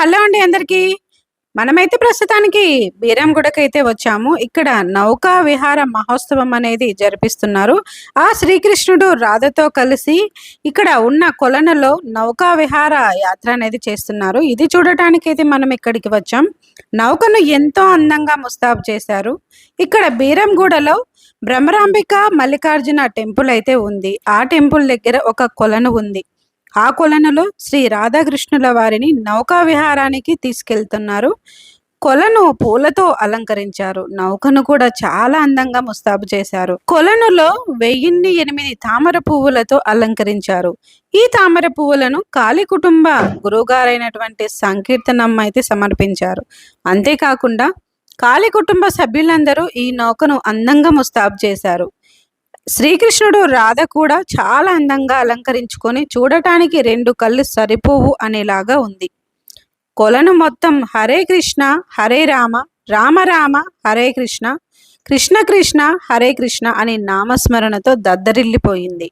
Hello అండి అందరికీ. మనమైతే ప్రస్తుతానికి బీరంగూడకైతే వచ్చాము. ఇక్కడ నౌకా విహార మహోత్సవం అనేది జరిపిస్తున్నారు. ఆ శ్రీకృష్ణుడు రాధతో కలిసి ఇక్కడ ఉన్న కొలనులో నౌకా విహార యాత్ర అనేది చేస్తున్నారు. ఇది చూడటానికి అయితే మనం ఇక్కడికి వచ్చాం. నౌకను ఎంతో అందంగా ముస్తాబు చేశారు. ఇక్కడ బీరంగూడలో భ్రమరాంబిక మల్లికార్జున టెంపుల్ అయితే ఉంది. ఆ టెంపుల్ దగ్గర ఒక కొలను ఉంది. ఆ కొలనులో శ్రీ రాధాకృష్ణుల వారిని నౌకా విహారానికి తీసుకెళ్తున్నారు. కొలను పూలతో అలంకరించారు. నౌకను కూడా చాలా అందంగా ముస్తాబు చేశారు. కొలనులో వెయ్యిన్ని ఎనిమిది తామర పువ్వులతో అలంకరించారు. ఈ తామర పువ్వులను కాళీ కుటుంబ గురువుగారైనటువంటి సంకీర్తనమ్మ అయితే సమర్పించారు. అంతేకాకుండా కాళీ కుటుంబ సభ్యులందరూ ఈ నౌకను అందంగా ముస్తాబు చేశారు. శ్రీకృష్ణుడు రాధ కూడా చాలా అందంగా అలంకరించుకొని చూడటానికి రెండు కళ్ళు సరిపోవు అనేలాగా ఉంది. కొలను మొత్తం హరే కృష్ణ హరే రామ రామ రామ హరే కృష్ణ కృష్ణ కృష్ణ హరే కృష్ణ అని నామస్మరణతో దద్దరిల్లిపోయింది.